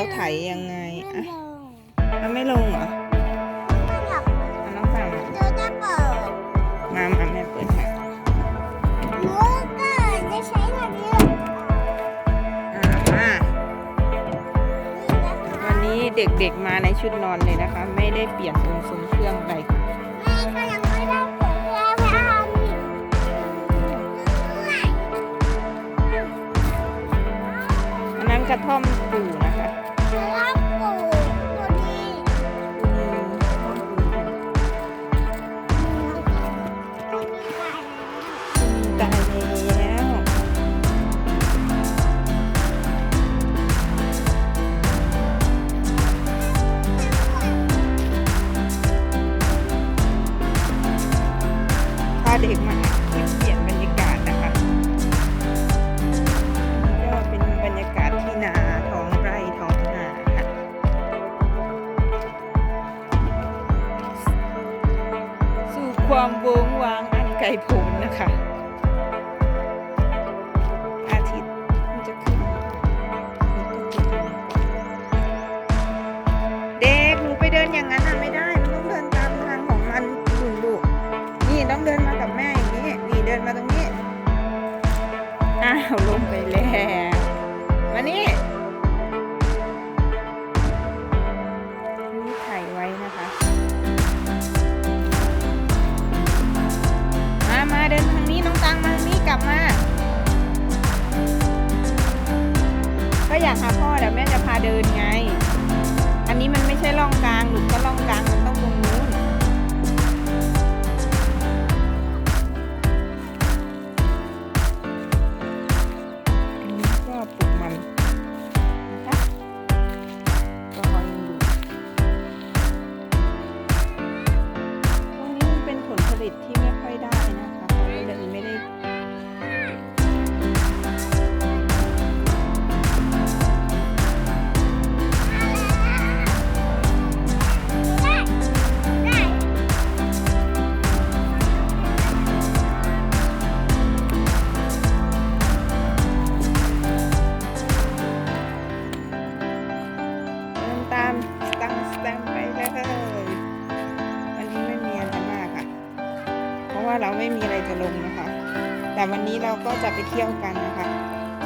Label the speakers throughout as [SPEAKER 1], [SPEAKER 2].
[SPEAKER 1] เขาไถยังไง
[SPEAKER 2] ไม่
[SPEAKER 1] อะ
[SPEAKER 2] ลง
[SPEAKER 1] มันไม่ลงเหรอ
[SPEAKER 2] ไม่อยาก
[SPEAKER 1] อะน้องฟัง
[SPEAKER 2] เจอจะเปิด
[SPEAKER 1] มามาแม่เปิดให้
[SPEAKER 2] หนูก็จะใช้แบบนี้
[SPEAKER 1] อ่ามา
[SPEAKER 2] นี่นะคะ
[SPEAKER 1] วันนี้เด็กๆมาในชุดนอนเลยนะคะ ไม่ได้เปลี่ยนองค์ทรงเครื่องอะไรค่ะ
[SPEAKER 2] แม่ก็ยังไม่ได้เปิดเลยแม่ทำนี่ด้วย
[SPEAKER 1] อันนั้นกระท่อมปู่นะคะ
[SPEAKER 2] รั ควา
[SPEAKER 1] มวงวางอันไกลโพ้นนะคะ อาทิตย์มันจะขึ้น เด็กหนูไปเดินอย่างนั้นน่ะไม่ได้ มันต้องเดินตามทางของมันดุนดุนี่ต้องเดินมากับแม่อย่างนี้ นี่เดินมาตรงนี้ อ้าวลงไปแล้ว ไม่มีอะไรจะลงนะคะ แต่วันนี้เราก็จะไปเที่ยวกันนะคะ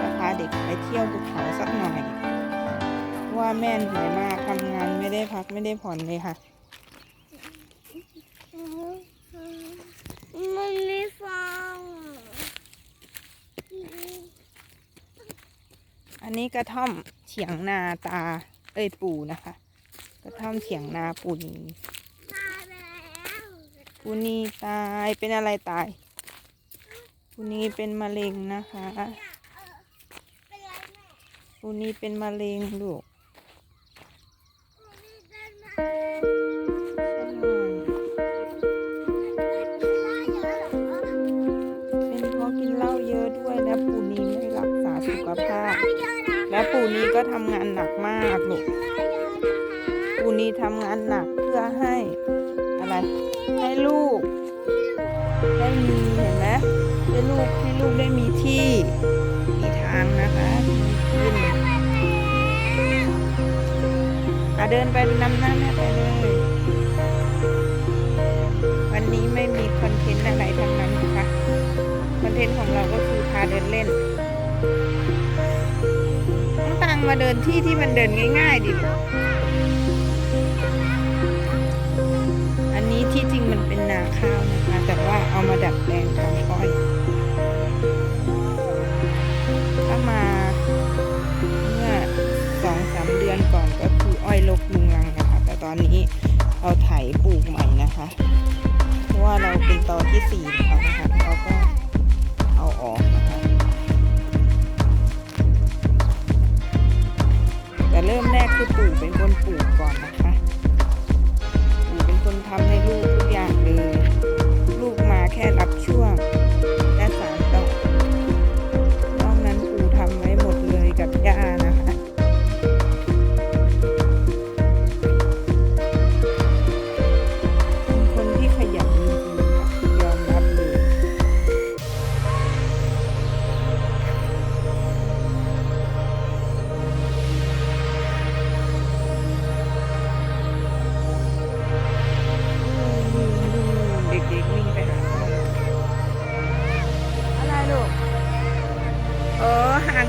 [SPEAKER 1] จะพาเด็กไปเที่ยวภูเขาสักหน่อยว่าแม่เหนื่อยมากทำงานไม่ได้พักไม่ได้ผ่อนเลยค่ะ
[SPEAKER 2] มันไม่ฟัง
[SPEAKER 1] อันนี้กระท่อมเฉียงนาตา เอ้ยปู่นะคะ กระท่อมเฉียงนาปู่นี้ ปูนีตายเป็นอะไรตายปูนีเป็นมะเร็งนะคะ
[SPEAKER 2] ปูนี
[SPEAKER 1] เป็นมะเร็งลูก
[SPEAKER 2] เดินมา
[SPEAKER 1] ใช่เป็นเพราะกินเหล้าเยอะด้วยและปูนีไม่รักษาสุขภาพ และปูนีก็ทำงานหนักมากลูกปูนีทำงานหนักเพื่อให้ ลูกให้ลูกได้มีที่มีทางนะคะขึ้นอะเดินไปนำหน้าแม่ไปเลย วันนี้ไม่มีคอนเทนต์อะไรทั้งนั้นนะคะคอนเทนต์ของเราก็คือพาเดินเล่นน้องตังมาเดินที่ที่มันเดินง่าย ๆ ดิอันนี้ที่จริงมันเป็นนาข้าวนะคะ แต่ว่าเอามาดัดแปลง อันนี้เราไถปลูกใหม่นะคะ เพราะว่าเราเป็นตอนที่สี่แล้วนะคะ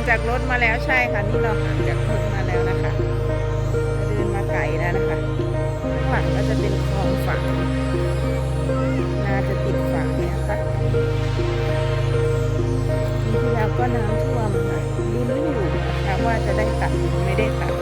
[SPEAKER 1] จากรถมาแล้วใช่ค่ะ นี่เราห่างจากรถมาแล้วนะคะเราเดินมาไกลแล้วนะคะข้างหลังก็จะเป็นคลองฝั่งน่าจะติดฝั่งเนี่ยนะคะปีที่แล้วก็น้ำท่วมค่ะลุ้นอยู่นะคะว่าจะได้ตัดหรือไม่ได้ตัด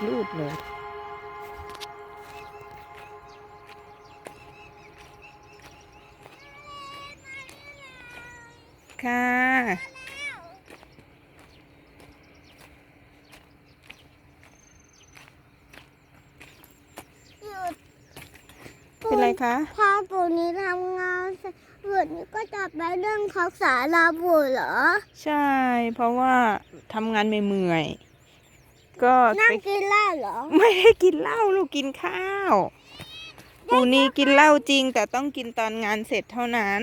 [SPEAKER 1] สูงชะลูดเลย ค่ะ
[SPEAKER 2] หยุด
[SPEAKER 1] เป็นไรคะ
[SPEAKER 2] พอปู่นี้ทำงานเสร็จปู่นี้ก็จะไปเรื่องทักษาลาปู่เหรอ
[SPEAKER 1] ใช่ เพราะว่าทำงานเมื่อยๆ ก็
[SPEAKER 2] นั่ง
[SPEAKER 1] ไป
[SPEAKER 2] กินเหล้าเหรอ
[SPEAKER 1] ไม่ได้กินเหล้าลูกกินข้าวปูนีกินเหล้าจริง แต่ต้องกินตอนงานเสร็จเท่านั้น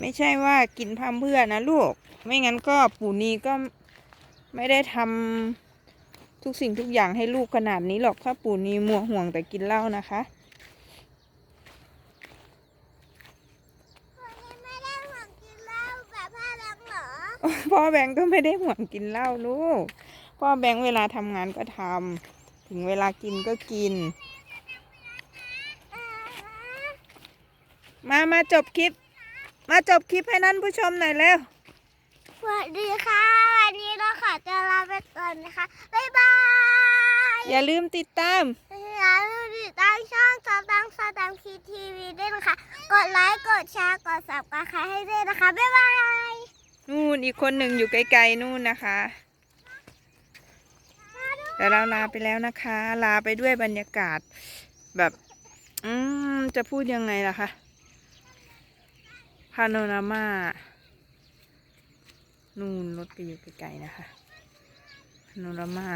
[SPEAKER 1] ไม่ใช่ว่ากินพร่ำเพรื่อนะลูก ไม่งั้นก็ปูนีก็ไม่ได้ทำทุกสิ่งทุกอย่างให้ลูกขนาดนี้หรอกถ้าปูนีมัวห่วงแต่กินเหล้านะคะ
[SPEAKER 2] ปู่นี้ไม่ได้หวังกินเหล้าแบบพ่อแบงค์เหรอ
[SPEAKER 1] พ่อแบงก์ก็ไม่ได้ห่วงกินเหล้าลูก พ่อแบงก์เวลาทำงานก็ทำถึงเวลากินก็กิน มามาจบคลิป มาจบคลิปให้นั่นผู้ชมหน่อยเร็ว
[SPEAKER 2] สวัสดีค่ะ วันนี้เราขอจะลาไปก่อนนะคะ บ๊ายบาย
[SPEAKER 1] อย่าลืมติดตาม
[SPEAKER 2] อย่าลืมติดตามช่องสตังสตังคีทีวีด้วยนะคะ กดไลค์กดแชร์กดสับกระคายให้ด้วยนะคะ บ๊ายบาย
[SPEAKER 1] นู่นอีกคนหนึ่งอยู่ไกลๆนู่นนะคะ แต่เราลาไปแล้วนะคะ ลาไปด้วยบรรยากาศแบบ อืมจะพูดยังไงล่ะคะพาโนรามานู่นรถก็อยู่ไกลๆนะคะพาโนรามา